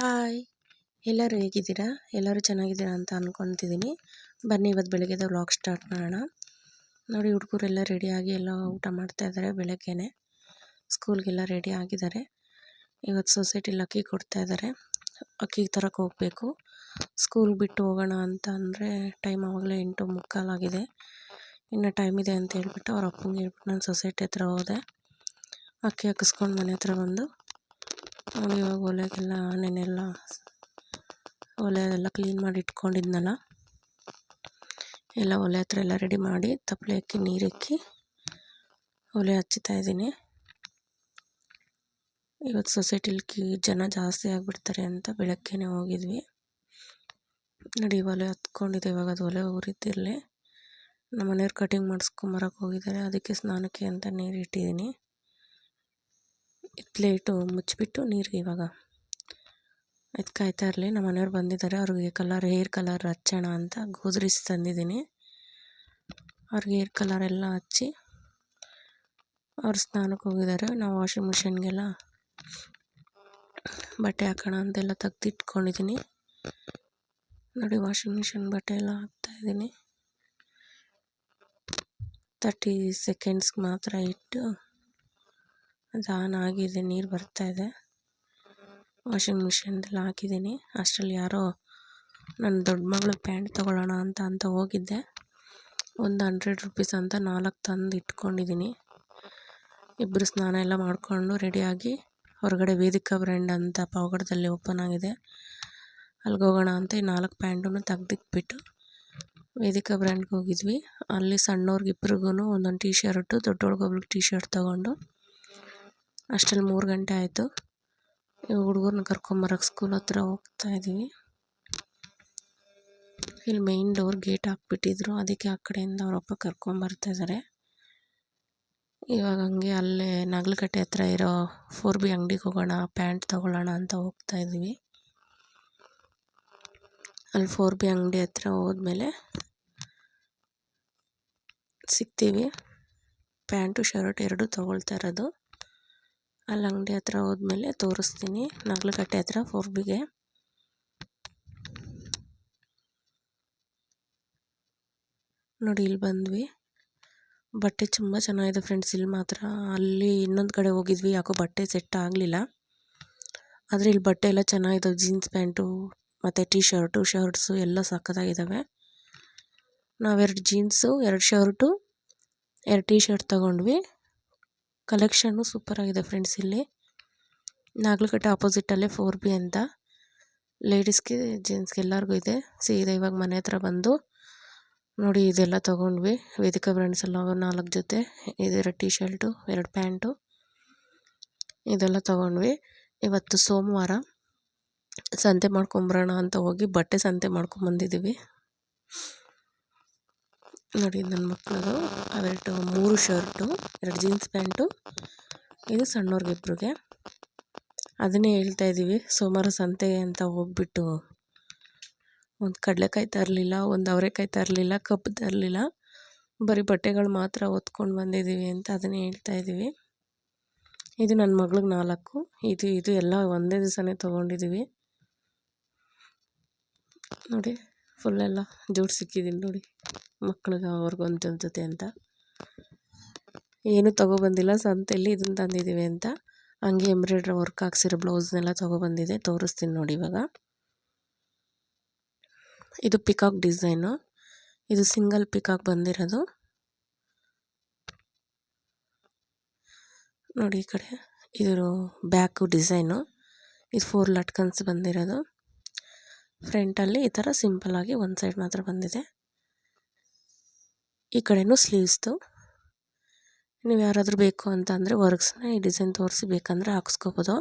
Hi ಎಲ್ಲರೂ ಹೇಗಿದ್ದೀರಾ? ಎಲ್ಲರೂ ಚೆನ್ನಾಗಿದ್ದೀರಾ ಅಂತ ಅಂದ್ಕೊತಿದ್ದೀನಿ ಬನ್ನಿ ಇವತ್ತು ಬೆಳಗ್ಗೆದ ವ್ಲಾಗ್ ಸ್ಟಾರ್ಟ್ ಮಾಡೋಣ. ನೋಡಿ ಹುಡುಗರೆಲ್ಲ ರೆಡಿಯಾಗಿ ಎಲ್ಲ ಊಟ ಮಾಡ್ತಾಯಿದ್ದಾರೆ ಬೆಳಗ್ಗೆನೆ. ಸ್ಕೂಲ್ಗೆಲ್ಲ ರೆಡಿ ಆಗಿದ್ದಾರೆ. ಇವತ್ತು ಸೊಸೈಟಿಲಿ ಅಕ್ಕಿ ಕೊಡ್ತಾಯಿದ್ದಾರೆ ಅಕ್ಕಿ ತರಕ್ಕೆ ಹೋಗಬೇಕು. ಸ್ಕೂಲ್ ಬಿಟ್ಟು ಹೋಗೋಣ ಅಂತ ಅಂದರೆ ಟೈಮ್ ಆವಾಗಲೇ ಎಂಟು ಮುಕ್ಕಾಲಾಗಿದೆ ಇನ್ನು ಟೈಮ್ ಇದೆ ಅಂತ ಹೇಳ್ಬಿಟ್ಟು ಅವ್ರ ಅಪ್ಪಂಗೆ ಹೇಳ್ಬಿಟ್ಟು ನಾನು ಸೊಸೈಟಿ ಹತ್ರ ಹೋದೆ. ಅಕ್ಕಿ ಹಾಕಿಸ್ಕೊಂಡು ಮನೆ ಹತ್ರ ಬಂದು ನೋಡಿ ಇವಾಗ ಒಲೆಗೆಲ್ಲ ನೆನೆಲ್ಲ ಒಲೆ ಎಲ್ಲ ಕ್ಲೀನ್ ಮಾಡಿ ಇಟ್ಕೊಂಡಿದ್ನಲ್ಲ? ಎಲ್ಲ ಒಲೆ ಹತ್ರ ಎಲ್ಲ ರೆಡಿ ಮಾಡಿ ತಪ್ಪಲೆ ಹಾಕಿ ನೀರಿಕ್ಕಿ ಒಲೆ ಹಚ್ಚುತ್ತಾ ಇದ್ದೀನಿ. ಇವತ್ತು ಸೊಸೈಟಿಲಿ ಕಿ ಜನ ಜಾಸ್ತಿ ಆಗಿಬಿಡ್ತಾರೆ ಅಂತ ಬೆಳಗ್ಗೆನೇ ಹೋಗಿದ್ವಿ. ನೋಡಿ ಒಲೆ ಹತ್ಕೊಂಡಿದ್ದೆ, ಇವಾಗ ಅದು ಒಲೆ ಉರಿದಿರಲಿ ನಮ್ಮ ಮನೆಯವ್ರು ಕಟಿಂಗ್ ಮಾಡಿಸ್ಕೊಂಬರಕ್ಕೆ ಹೋಗಿದ್ದಾರೆ, ಅದಕ್ಕೆ ಸ್ನಾನಕ್ಕೆ ಅಂತ ನೀರು ಇಟ್ಟಿದ್ದೀನಿ. ಪ್ಲೇಟು ಮುಚ್ಚಿಬಿಟ್ಟು ನೀರಿಗೆ ಇವಾಗ. ಅದು ಕಾಯ್ತಾ ಇರಲಿ, ನಮ್ಮ ಮನೆಯವ್ರು ಬಂದಿದ್ದಾರೆ. ಅವ್ರಿಗೆ ಕಲರ್, ಹೇರ್ ಕಲರ್ ಹಚ್ಚೋಣ ಅಂತ ಗೋದ್ರಿಸ್ ತಂದಿದ್ದೀನಿ. ಅವ್ರಿಗೆ ಹೇರ್ ಕಲರ್ ಎಲ್ಲ ಹಚ್ಚಿ ಅವ್ರು ಸ್ನಾನಕ್ಕೆ ಹೋಗಿದ್ದಾರೆ. ನಾವು ವಾಷಿಂಗ್ ಮಿಷಿನ್ಗೆಲ್ಲ ಬಟ್ಟೆ ಹಾಕೋಣ ಅಂತೆಲ್ಲ ತೆಗ್ದಿಟ್ಕೊಂಡಿದ್ದೀನಿ. ನೋಡಿ, ವಾಷಿಂಗ್ ಮಿಷಿನ್ ಬಟ್ಟೆ ಎಲ್ಲ ಹಾಕ್ತಾಯಿದ್ದೀನಿ ತರ್ಟಿ ಸೆಕೆಂಡ್ಸ್ಗೆ ಮಾತ್ರ ಇಟ್ಟು ಅದು ಆನ್ ಆಗಿದೆ, ನೀರು ಬರ್ತಾ ಇದೆ. ವಾಷಿಂಗ್ ಮಿಷಿನ್ದಲ್ಲಿ ಹಾಕಿದ್ದೀನಿ. ಅಷ್ಟರಲ್ಲಿ ಯಾರೋ ನನ್ನ ದೊಡ್ಡ ಮಗಳು ಪ್ಯಾಂಟ್ ತೊಗೊಳ್ಳೋಣ ಅಂತ ಅಂತ ಹೋಗಿದ್ದೆ. ಒಂದು ಹಂಡ್ರೆಡ್ ರುಪೀಸ್ ಅಂತ ನಾಲ್ಕು ತಂದು ಇಟ್ಕೊಂಡಿದ್ದೀನಿ. ಇಬ್ಬರು ಸ್ನಾನ ಎಲ್ಲ ಮಾಡಿಕೊಂಡು ರೆಡಿಯಾಗಿ ಹೊರಗಡೆ ವೇದಿಕಾ ಬ್ರ್ಯಾಂಡ್ ಅಂತ ಪಾವಗಡದಲ್ಲಿ ಓಪನ್ ಆಗಿದೆ. ಅಲ್ಲಿಗೆ ಹೋಗೋಣ ಅಂತ ಈ ನಾಲ್ಕು ಪ್ಯಾಂಟನ್ನು ತೆಗ್ದಿಟ್ಬಿಟ್ಟು ವೇದಿಕಾ ಬ್ರ್ಯಾಂಡ್ಗೆ ಹೋಗಿದ್ವಿ. ಅಲ್ಲಿ ಸಣ್ಣವ್ರಿಗೆ ಇಬ್ರಿಗೂ ಒಂದೊಂದು ಟೀ ಶರ್ಟು ದೊಡ್ಡವ್ರಿಗೊಬ್ರಿಗೆ ಟೀ ಶರ್ಟ್ ತೊಗೊಂಡು ಅಷ್ಟರಲ್ಲಿ ಮೂರು ಗಂಟೆ ಆಯಿತು. ಇವಾಗ ಹುಡುಗರನ್ನ ಕರ್ಕೊಂಬರಕ್ಕೆ ಸ್ಕೂಲ್ ಹತ್ರ ಹೋಗ್ತಾ ಇದ್ದೀವಿ ಇಲ್ಲಿ ಮೇಯ್ನ್ ಡೋರ್ ಗೇಟ್ ಹಾಕ್ಬಿಟ್ಟಿದ್ರು. ಅದಕ್ಕೆ ಆ ಕಡೆಯಿಂದ ಅವರಪ್ಪ ಕರ್ಕೊಂಬರ್ತಾಯಿದ್ದಾರೆ ಇವಾಗ ಹಂಗೆ ಅಲ್ಲೇ ನಾಗಲಕಟ್ಟೆ ಹತ್ರ ಇರೋ ಫೋರ್ ಬಿ ಅಂಗಡಿಗೆ ಹೋಗೋಣ, ಪ್ಯಾಂಟ್ ತೊಗೊಳ್ಳೋಣ ಅಂತ ಹೋಗ್ತಾ ಇದ್ದೀವಿ ಅಲ್ಲಿ ಫೋರ್ ಬಿ ಅಂಗಡಿ ಹತ್ರ ಹೋದ್ಮೇಲೆ ಸಿಗ್ತೀವಿ. ಪ್ಯಾಂಟು, ಶರ್ಟ್ ಎರಡು ತೊಗೊಳ್ತಾ ಇರೋದು. ಅಲ್ಲಿ ಅಂಗಡಿ ಹತ್ರ ಹೋದ್ಮೇಲೆ ತೋರಿಸ್ತೀನಿ. ನಗಲಕಟ್ಟೆ ಹತ್ರ ಫೋರ್ ಬಿಗೆ ನೋಡಿ, ಇಲ್ಲಿ ಬಂದ್ವಿ. ಬಟ್ಟೆ ತುಂಬ ಚೆನ್ನಾಗಿದೆ ಫ್ರೆಂಡ್ಸ್ ಇಲ್ಲಿ ಮಾತ್ರ ಅಲ್ಲಿ ಇನ್ನೊಂದು ಕಡೆ ಹೋಗಿದ್ವಿ. ಯಾಕೋ ಬಟ್ಟೆ ಸೆಟ್ ಆಗಲಿಲ್ಲ. ಆದರೆ ಇಲ್ಲಿ ಬಟ್ಟೆ ಎಲ್ಲ ಚೆನ್ನಾಗಿದ್ದಾವೆ ಜೀನ್ಸ್ ಪ್ಯಾಂಟು ಮತ್ತು ಟೀ ಶರ್ಟು ಶರ್ಟ್ಸು ಎಲ್ಲ ಸಕ್ಕತ್ತಾಗಿದ್ದಾವೆ ನಾವೆರಡು ಜೀನ್ಸು ಎರಡು ಶರ್ಟು ಎರಡು ಟೀ ಶರ್ಟ್ ತೊಗೊಂಡ್ವಿ. ಕಲೆಕ್ಷನ್ನು ಸೂಪರಾಗಿದೆ ಫ್ರೆಂಡ್ಸ್ ಇಲ್ಲಿ. ನಾಗಲಕಟ್ಟೆ ಆಪೋಸಿಟಲ್ಲೇ ಫೋರ್ ಬಿ ಅಂತ. ಲೇಡೀಸ್ಗೆ ಜೆಂಟ್ಸ್ಗೆ ಎಲ್ಲರಿಗೂ ಇದೆ. ಸೀದಾ ಇವಾಗ ಮನೆ ಹತ್ರ ಬಂದು ನೋಡಿ ಇದೆಲ್ಲ ತೊಗೊಂಡ್ವಿ. ವೇದಿಕಾ ಬ್ರ್ಯಾಂಡ್ಸ್ ಎಲ್ಲ ನಾಲ್ಕು ಜೊತೆ. ಇದೆರಡು ಟೀ ಶರ್ಟು ಎರಡು ಪ್ಯಾಂಟು. ಇದೆಲ್ಲ ತೊಗೊಂಡ್ವಿ. ಇವತ್ತು ಸೋಮವಾರ ಸಂತೆ ಮಾಡ್ಕೊಂಬರೋಣ ಅಂತ ಹೋಗಿ ಬಟ್ಟೆ ಸಂತೆ ಮಾಡ್ಕೊಂಬಂದಿದ್ದೀವಿ ನೋಡಿ ನನ್ನ ಮಕ್ಕಳದು ಅವೆರಡು ಮೂರು ಶರ್ಟು, ಎರಡು ಜೀನ್ಸ್ ಪ್ಯಾಂಟು, ಇದು ಸಣ್ಣವ್ರಿಗಿಬ್ರಿಗೆ ಅದನ್ನೇ ಹೇಳ್ತಾ ಇದ್ದೀವಿ ಸೋಮವಾರ ಸಂತೆ ಅಂತ ಹೋಗ್ಬಿಟ್ಟು. ಒಂದು ಕಡಲೆಕಾಯಿ ತರಲಿಲ್ಲ, ಒಂದು ಅವರೆಕಾಯಿ ತರಲಿಲ್ಲ ಕಬ್ಬು ತರಲಿಲ್ಲ, ಬರೀ ಬಟ್ಟೆಗಳು ಮಾತ್ರ ಹೊತ್ಕೊಂಡು ಬಂದಿದ್ದೀವಿ ಅಂತ ಅದನ್ನೇ ಹೇಳ್ತಾ ಇದ್ದೀವಿ ಇದು ನನ್ನ ಮಗಳಿಗೆ ನಾಲ್ಕು, ಇದು ಇದು ಎಲ್ಲ ಒಂದೇ ದಿವಸನೇ ತೊಗೊಂಡಿದ್ದೀವಿ ನೋಡಿ ಫುಲ್ಲೆಲ್ಲ ಜೋಡಿ ಸಿಕ್ಕಿದ್ದೀನಿ ನೋಡಿ. ಮಕ್ಳಿಗೆ ಅವ್ರಿಗೊಂದು ಜೊತೆ ಅಂತ. ಏನೂ ತೊಗೊಬಂದಿಲ್ಲ ಸಂತೆಯಲ್ಲಿ ಇದನ್ನು ತಂದಿದ್ದೀವಿ ಅಂತ. ಹಂಗೆ ಎಂಬ್ರಾಯ್ಡ್ರಿ ವರ್ಕ್ ಹಾಕ್ಸಿರೋ ಬ್ಲೌಸ್ನೆಲ್ಲ ತೊಗೊಬಂದಿದೆ ತೋರಿಸ್ತೀನಿ ನೋಡಿ ಇವಾಗ. ಇದು ಪಿಕಾಕ್ ಡಿಸೈನು. ಇದು ಸಿಂಗಲ್ ಪಿಕಾಕ್ ಬಂದಿರೋದು. ನೋಡಿ ಈ ಕಡೆ ಇದು ಬ್ಯಾಕು ಡಿಸೈನು. ಇದು ಫೋರ್ ಲಟ್ಕನ್ಸ್ ಬಂದಿರೋದು. ಫ್ರಂಟಲ್ಲಿ ಈ ಥರ ಸಿಂಪಲ್ಲಾಗಿ ಒಂದು ಸೈಡ್ ಮಾತ್ರ ಬಂದಿದೆ. ಈ ಕಡೆಯೂ ಸ್ಲೀವ್ಸ್ದು ನೀವು ಯಾರಾದರೂ ಬೇಕು ಅಂತ ಅಂದರೆ ವರ್ಕ್ಸ್ನ ಈ ಡಿಸೈನ್ ತೋರಿಸಿ ಬೇಕಂದರೆ ಹಾಕ್ಸ್ಕೋಬೋದು.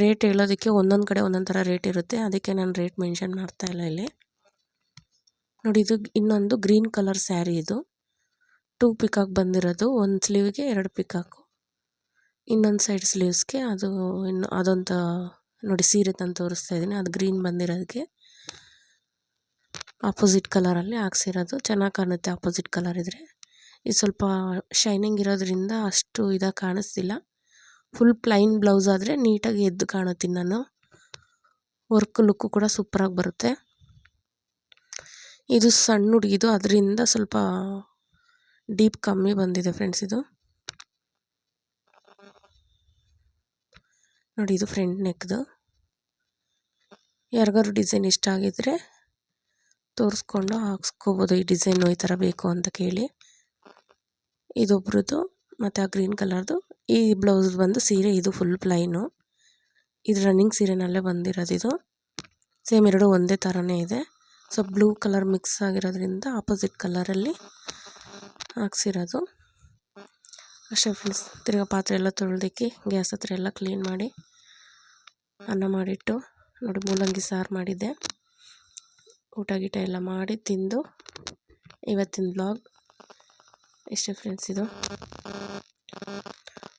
ರೇಟ್ ಹೇಳೋದಕ್ಕೆ ಒಂದೊಂದು ಕಡೆ ಒಂದೊಂದು ಥರ ರೇಟ್ ಇರುತ್ತೆ. ಅದಕ್ಕೆ ನಾನು ರೇಟ್ ಮೆನ್ಷನ್ ಮಾಡ್ತಾ ಇಲ್ಲ ಇಲ್ಲಿ. ನೋಡಿ, ಇದು ಇನ್ನೊಂದು ಗ್ರೀನ್ ಕಲರ್ ಸ್ಯಾರಿ ಇದು. ಟೂ ಪಿಕಾಕ್ ಬಂದಿರೋದು. ಒಂದು ಸ್ಲೀವ್ಗೆ ಎರಡು ಪಿಕಾಕು. ಇನ್ನೊಂದು ಸೈಡ್ ಸ್ಲೀವ್ಸ್ಗೆ ಅದು ಇನ್ನು ಅದೊಂದು ನೋಡಿ ಸೀರೆ ತಂದು ತೋರಿಸ್ತಾ ಇದ್ದೀನಿ. ಅದು ಗ್ರೀನ್ ಬಂದಿರೋದಕ್ಕೆ ಆಪೋಸಿಟ್ ಕಲರಲ್ಲಿ ಹಾಕ್ಸಿರೋದು. ಚೆನ್ನಾಗಿ ಕಾಣುತ್ತೆ ಆಪೋಸಿಟ್ ಕಲರ್ ಇದ್ದರೆ ಇದು ಸ್ವಲ್ಪ ಶೈನಿಂಗ್ ಇರೋದ್ರಿಂದ ಅಷ್ಟು ಇದಾಗಿ ಕಾಣಿಸ್ತಿಲ್ಲ. ಫುಲ್ ಪ್ಲೈನ್ ಬ್ಲೌಸ್ ಆದರೆ ನೀಟಾಗಿ ಎದ್ದು ಕಾಣುತ್ತೀನಿ ನಾನು ವರ್ಕ್ ಲುಕ್ಕು ಕೂಡ ಸೂಪರಾಗಿ ಬರುತ್ತೆ. ಇದು ಸಣ್ಣ ಹುಡುಗಿದು, ಅದರಿಂದ ಸ್ವಲ್ಪ ಡೀಪ್ ಕಮ್ಮಿ ಬಂದಿದೆ ಫ್ರೆಂಡ್ಸ್ ಇದು. ನೋಡಿ ಇದು ಫ್ರಂಟ್ ನೆಕ್ದು. ಯಾರಿಗಾದ್ರು ಡಿಸೈನ್ ಇಷ್ಟ ಆಗಿದ್ದರೆ ತೋರಿಸ್ಕೊಂಡು ಹಾಕ್ಸ್ಕೋಬೋದು ಈ ಡಿಸೈನು ಈ ಥರ ಬೇಕು ಅಂತ ಕೇಳಿ. ಇದೊಬ್ರದ್ದು ಮತ್ತು ಆ ಗ್ರೀನ್ ಕಲರ್ದು. ಈ ಬ್ಲೌಸ್ ಬಂದು ಸೀರೆ ಇದು ಫುಲ್ ಪ್ಲೈನು ಇದು ರನ್ನಿಂಗ್ ಸೀರೆನಲ್ಲೇ ಬಂದಿರೋದು ಇದು. ಸೇಮ್ ಎರಡು ಒಂದೇ ಥರನೇ ಇದೆ. ಸೊ ಬ್ಲೂ ಕಲರ್ ಮಿಕ್ಸ್ ಆಗಿರೋದ್ರಿಂದ ಆಪೋಸಿಟ್ ಕಲರಲ್ಲಿ ಹಾಕ್ಸಿರೋದು. ಅಷ್ಟೇ ಫ್ರೆಂಡ್ಸ್ ತಿರ್ಗಾ ಪಾತ್ರೆ ಎಲ್ಲ ತೊಳೆದಿಕ್ಕಿ, ಗ್ಯಾಸ್ ಹತ್ರ ಎಲ್ಲ ಕ್ಲೀನ್ ಮಾಡಿ. ಅನ್ನ ಮಾಡಿಟ್ಟು ನೋಡಿ ಮೂಲಂಗಿ ಸಾರು ಮಾಡಿದ್ದೆ. ಊಟ ಗೀಟ ಎಲ್ಲ ಮಾಡಿ ತಿಂದು ಇವತ್ತಿನ ಬ್ಲಾಗ್ ಇಷ್ಟೇ ಫ್ರೆಂಡ್ಸ್ ಇದು.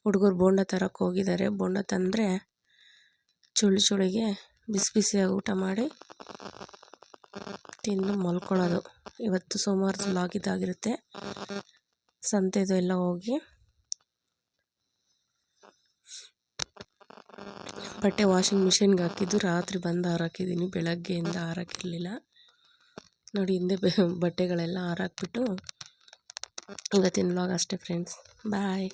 ಹುಡುಗರು ಬೋಂಡ ತರಕ್ಕೆ ಹೋಗಿದ್ದಾರೆ. ಬೋಂಡ ತಂದರೆ ಚುಳಿ ಚುಳಿಗೆ ಬಿಸಿ ಬಿಸಿಯಾಗಿ ಊಟ ಮಾಡಿ ತಿಂದು ಮಲ್ಕೊಳ್ಳೋದು. ಇವತ್ತು ಸೋಮವಾರದ ಬ್ಲಾಗ್ ಇದಾಗಿರುತ್ತೆ. ಸಂತೆದು ಎಲ್ಲ ಹೋಗಿ ಬಟ್ಟೆ ವಾಷಿಂಗ್ ಮಿಷಿನ್ಗೆ ಹಾಕಿದ್ದು, ರಾತ್ರಿ ಬಂದು ಹಾರಾಕಿದ್ದೀನಿ ಬೆಳಗ್ಗೆಯಿಂದ ಹಾರಾಕಿರಲಿಲ್ಲ ನೋಡಿ, ಹಿಂದೆ ಬಟ್ಟೆಗಳೆಲ್ಲ ಹಾರಾಕ್ಬಿಟ್ಟು ಇವತ್ತಿನ ವ್ಲಾಗ್ ಅಷ್ಟೇ ಫ್ರೆಂಡ್ಸ್ ಬಾಯ್